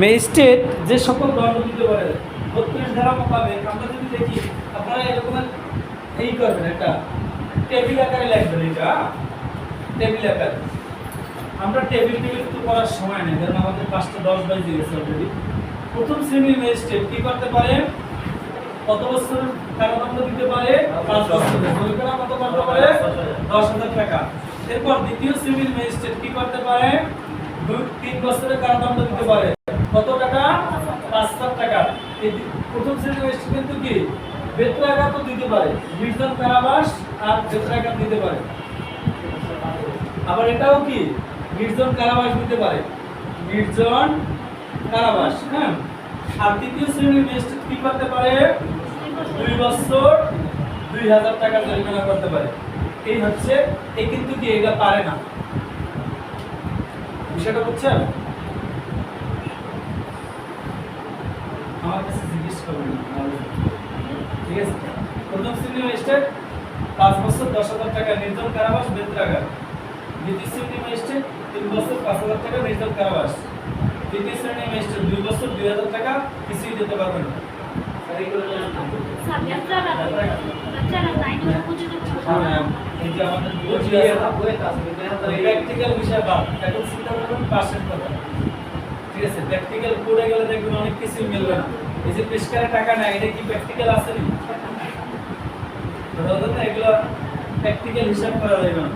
Magistrate যে সকল দণ্ড দিতে পারে বত্রিশ ধারা মোতাবেক আমরা যদি দেখি, আপনারা এরকম এই করবেন একটা টেবিল আকারে লিখবেন এটা টেবিল আকারে। আমরা টেবিল টেবিল তো করার সময় নেই, কারণ আমাদের পাঁচটা দশ বাজে গেছে অলরেডি প্রথম শ্রেণির ম্যাজিস্ট্রেট কী করতে পারে? কত বছর কারাদণ্ড দিতে পারে? পাঁচ বছর জরিমানা কত করতে পারে? দশ হাজার টাকা। এরপর দ্বিতীয় সিভিল ম্যাজিস্ট্রেট কি করতে পারে? দুই তিন বছরের কারাদণ্ড দিতে পারে। কত টাকা? পাঁচ লাখ টাকা। এই প্রথম শ্রেণির কিন্তু কি? বেত্রাঘাত তো দিতে পারে। নির্জন কারাবাস আর বেত্রাঘাত দিতে পারে। আবার এটাও কি? নির্জন কারাবাস দিতে পারে। নির্জন কারাবাস হ্যাঁ? আর তৃতীয় শ্রেণির ম্যাজিস্ট্রেট কি করতে পারে? দুই বছর দুই হাজার টাকা জরিমানা করতে পারে। এই হচ্ছে এই কিন্তু কি এটা পারে না। বিষয়টা বুঝছেন? আমার কাছে জিজ্ঞেস করবেন ঠিক আছে প্রথম শ্রেণির ম্যাজিস্ট্রেট পাঁচ বছর দশ হাজার টাকা নির্জন কারাবাস বেত্রাগার দ্বিতীয় শ্রেণির ম্যাজিস্ট্রেট তিন বছর পাঁচ হাজার টাকা নির্জন কারাবাস। তৃতীয় শ্রেণির ম্যাজিস্ট্রেট দুই বছর দুই হাজার টাকা কিছুই দিতে পারবেন না। হ্যাঁ, প্র্যাকটিক্যাল বিষয় বাদ এখন চিন্তা করবেন পাশের কথা। ঠিক আছে প্র্যাকটিক্যাল করে গেলে দেখবেন কিছুই মিলবে না। এই যে পেশকারে টাকা না এটা কি প্র্যাকটিক্যাল আছে এগুলো প্র্যাকটিক্যাল হিসাব করা যাবে না।